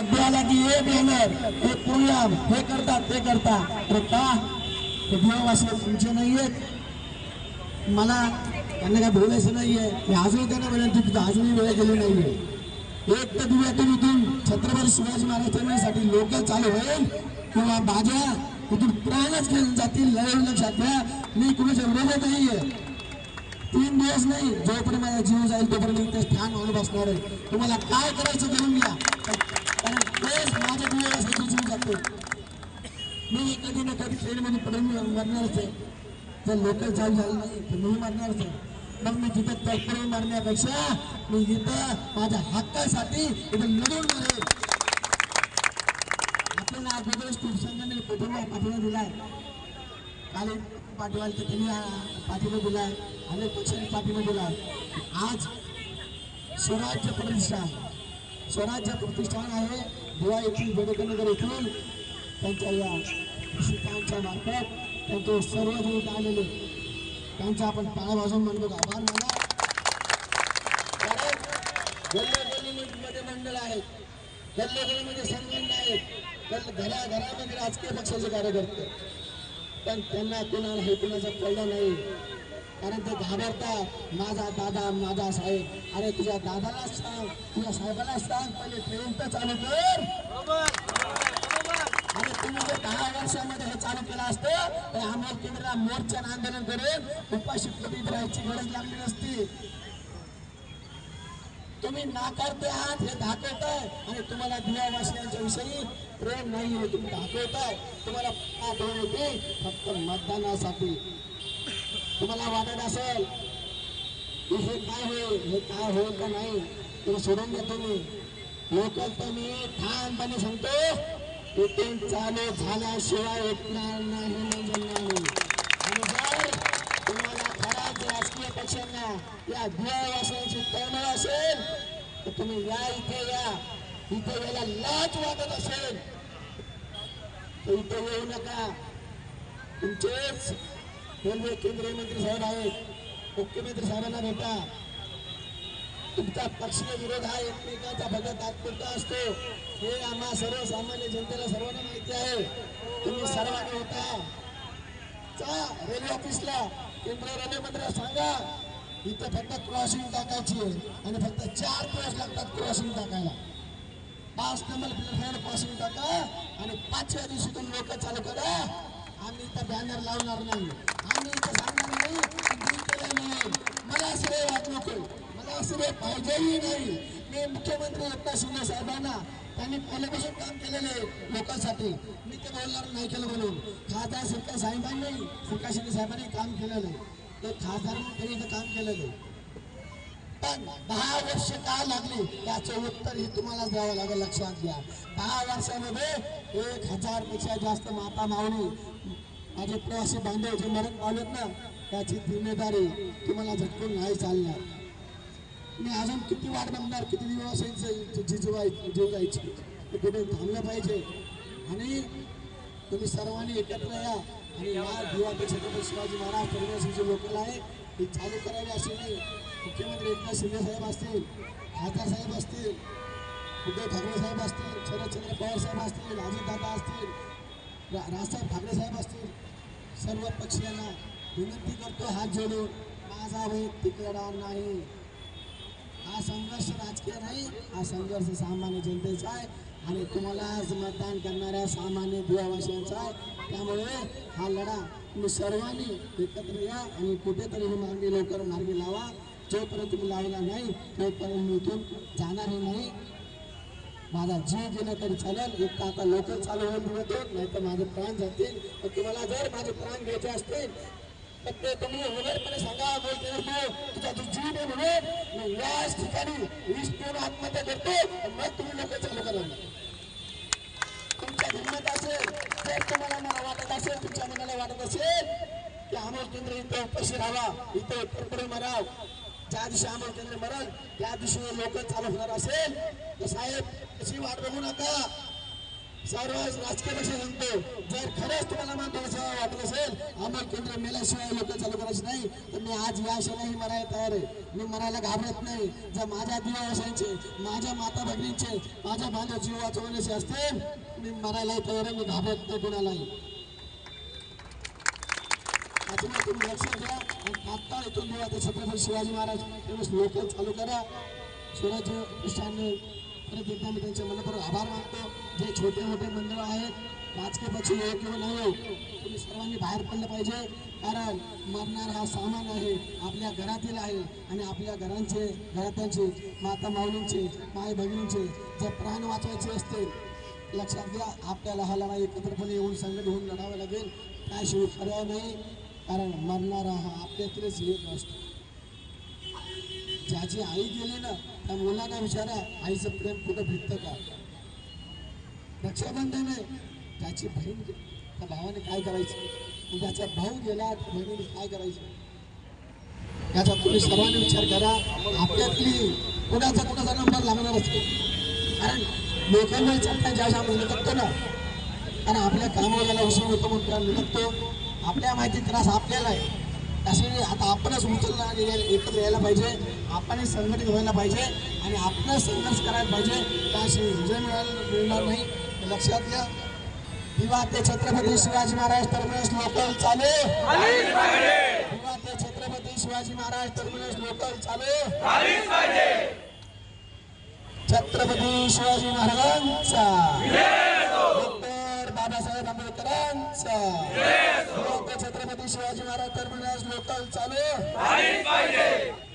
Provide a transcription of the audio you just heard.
Birthday आला की हे बॅनर हे प्रोग्राम हे करतात ते करतात. अरे का ते देववासी तुमचे नाहीयेत मला त्यांना काय बोलायचं नाहीये मी अजून त्यांना विनंती करतो अजूनही वेळ गेली नाहीये एक तर दिव्यातून इथून छत्रपती शिवाजी महाराजांसाठी लोक चालू होईल किंवा भाज्या इथून प्राणच घेऊन जातील लढवून लक्षात घ्या मी कुणाच्या विरोधात नाहीये तीन दिवस नाही जोपर्यंत माझा जीव जाईल तोपर्यंत ते ठाण होऊन बसणार आहे. तुम्हाला काय करायचं करून घ्या. आणि तेच माझ्या जातो मी कधी ना कधी ट्रेनमध्ये पडून मरणारच आहे. जर लोक जाऊ झालं नाही तर मी मरणारच आहे मग मी तिथं तडपडून मारण्यापेक्षा मी इथं माझ्या हक्कासाठी इथं लढून आपल्याला आज बदल संघाने पाठिंबा पाठिंबा दिलाय काल पाठिंबा त्यांनी पाठिंबा दिलाय अनेक पक्षांनी पाठिंबा दिलाय आज स्वराज्य प्रतिष्ठान स्वराज्य प्रतिष्ठान आहे. दिवा येथील बेडकनगर येथून त्यांच्या या शिकांच्या मार्फत त्यांचे सर्व जे आलेले त्यांचा आपण टाळा म्हणतो आभार माना. कारण मंडळ आहेत गल्लोगल्लीमध्ये संघटना आहेत घरा घराघरामध्ये राजकीय पक्षाचे कार्यकर्ते. पण त्यांना कुणाला हे कुणाचा कळलं नाही. कारण ते घाबरतात माझा दादा माझा साहेब. अरे तुझ्या दादाला सांग. तुझ्या साहेबाला सांग पहिले ट्रेन तर चालू कर. आणि तुम्ही जर दहा वर्षामध्ये हे चालू केलं असतं तर आम्हाला केंद्राला मोर्चा आंदोलन करेल उपाशी कधी राहायची गरज लागली नसती. तुम्ही नाकारते आहात हे दाखवताय. आणि तुम्हाला दिवावासियांच्या विषयी प्रेम नाही हे तुम्ही दाखवताय. तुम्हाला आठवण होते फक्त मतदानासाठी. तुम्हाला वाटत असेल की हे काय होईल हे काय होईल का नाही तुम्ही सोडून द्या तुम्ही. लोकल तर मी ठामपणे सांगतो इथून चालू झाल्याशिवाय ऐकणार नाही नाही आणि जर तुम्हाला खराब राजकीय पक्षांना या दिवावासांची तळमळ असेल तर तुम्ही या इथे या. इथे याला लाच वाटत असेल. तर इथे येऊ नका. तुमचेच रेल्वे केंद्रीय मंत्री साहेब आहेत मुख्यमंत्री साहेबांना भेटा. तुमचा पक्षीय विरोध हा एकमेकांचा फक्त तात्पुरता असतो. हे आम्हा सर्वसामान्य जनतेला सर्वांना माहिती आहे. तुम्ही सर्वांनी होता. चा रेल्वे ऑफिसला. केंद्रीय रेल्वे मंत्र्याला सांगा. इथं फक्त क्रॉसिंग टाकायची आहे. आणि फक्त चार तास लागतात क्रॉसिंग टाकायला. पाच नंबर प्लेटफॉर्म क्रॉसिंग टाका. आणि पाचव्या दिवशी तुम्ही लोक चालू करा. आम्ही इथं बॅनर लावणार नाही. आम्ही इथं सांगणार नाही की नाही मला श्रेय वाट नको. मला श्रेय पाहिजेही नाही. मी मुख्यमंत्री एकनाथ शिंदे साहेबांना त्यांनी पहिल्यापासून काम केलेलं आहे लोकांसाठी. मी ते बोलणार नाही केलं म्हणून. खासदार सरकार साहेबांनी सुका शिंदे साहेबांनी काम केलेलं ते खासदार म्हणून इथं काम केलेलं पण दहा वर्ष का लागली? याचं उत्तर हे तुम्हाला द्यावं लागेल लक्षात घ्या. दहा वर्षामध्ये एक हजारपेक्षा जास्त माता मावणी माझे प्रवासी बांधव जे मरण पावलेत ना त्याची जिम्मेदारी तुम्हाला झटकून नाही चालणार. मी अजून किती वाट बघणार किती दिवस जिजवाय जीव जायची ते कुठे थांबलं पाहिजे. आणि तुम्ही सर्वांनी एकत्र या. आणि या दिवाळी छत्रपती शिवाजी महाराज टर्मिनसचे लोकल आहे. हे चालू करावी अशी नाही. मुख्यमंत्री एकनाथ शिंदे साहेब असतील खासदार साहेब असतील उद्धव ठाकरे साहेब असतील शरदचंद्र पवार साहेब असतील अजितदादा असतील रा राजसाहेब ठाकरे साहेब असतील सर्व पक्षीयांना विनंती करतो हात जोडून माझा वैयक्तिक लढा नाही. हा संघर्ष राजकीय नाही हा संघर्ष सामान्य जनतेचा आहे आणि तुम्हाला आज मतदान करणाऱ्या सामान्य दिवावासियांचा आहे. त्यामुळे हा लढा तुम्ही सर्वांनी एकत्र या आणि कुठेतरी ही मार्गी लवकर मार्गी लावा. जोपर्यंत तुम्ही लावला नाही तोपर्यंत मी इथून जाणारही नाही. माझा जीव गेला तरी चालेल. एक तर आता लवकर चालू होऊन मिळतो नाही तर माझे प्राण जातील. तर तुम्हाला जर माझे प्राण घ्यायचे असतील तर ते तुम्ही उघडपणे सांगा बोलते तू तुझा तू जीव आहे म्हणून मी याच ठिकाणी वीस टोन आत्महत्या करतो मग तुम्ही लोक चालू करा. तुमच्या हिंमत असेल जर तुम्हाला मला वाटत असेल तुमच्या मनाला वाटत असेल की अमोल केंद्र इथं उपस्थित राहावा इथं उत्तरपुढे मराव ज्या दिवशी आम्हाला केंद्र मरण त्या दिवशी लोक चालू होणार असेल. तर साहेब तशी वाट बघू नका. सर्व राजकीय पक्ष सांगतो जर खरंच तुम्हाला महत्वाचं वाटत असेल अमोल केंद्र मेल्याशिवाय लोक चालू करायचे नाही. तर मी आज या आशेलाही मरायला तयार आहे. मी मरायला घाबरत नाही. जर माझ्या दिवावशांचे माझ्या माता भगिनींचे माझ्या माझ्या जीव वाचवण्याचे असते मी मरायलाही तयार आहे मी घाबरत नाही कुणालाही. त्याच्यामुळे तुम्ही लक्ष द्या आणि तात्काळ इथून देवा ते छत्रपती शिवाजी महाराज त्यांनी लोक चालू करा स्वराज्य प्रतिष्ठानने परत एकदा मी त्यांच्या मनापूर्वक आभार मानतो जे छोटे मोठे मंडळ आहेत राजकीय पक्ष येऊ किंवा नाही येऊ तुम्ही सर्वांनी बाहेर पडलं पाहिजे कारण मरणार हा सामान आहे आपल्या घरातील आहे आणि आपल्या घरांचे घरात्यांचे माता माऊलींचे माय भगिनींचे जर प्राण वाचवायचे असतील लक्षात घ्या आपल्याला हा लढाई एकत्रपणे येऊन संघट होऊन लढावं लागेल. त्याशिवाय पर्याय नाही. कारण मरणारा हा आपल्यातीलच येत असतो. ज्याची आई गेली ना त्या मुलांना विचारा आईचं प्रेम कुठं भेटतं का? रक्षाबंधन आहे. त्याची बहीण त्या भावाने काय करायचं? त्याचा भाऊ गेला त्या बहिणीने काय करायचं? याचा तुम्ही सर्वांनी विचार करा. आपल्यातली कुणाचा कुणाचा नंबर लागणार असतो? कारण लोकांना विचारता ज्या ज्या म्हणून निघतो ना कारण आपल्या कामाला उशीर होतो म्हणून त्याला निघतो आपल्या माहिती त्रास आपल्याला आहे. त्यासाठी आता आपणच उचलला आणि एकत्र यायला पाहिजे. आपण संघटित व्हायला पाहिजे आणि आपणच संघर्ष करायला पाहिजे. त्याशी विजय मिळायला मिळणार नाही. लक्षात घ्या. किंवा ते छत्रपती शिवाजी महाराज टर्मिनस लोकल चालू. किंवा ते छत्रपती शिवाजी महाराज टर्मिनस लोकल चालू. छत्रपती शिवाजी महाराजांचा. डॉक्टर बाबासाहेब आंबेडकरांचा. शिवाजी महाराज टर्मिनस लोकल चालू.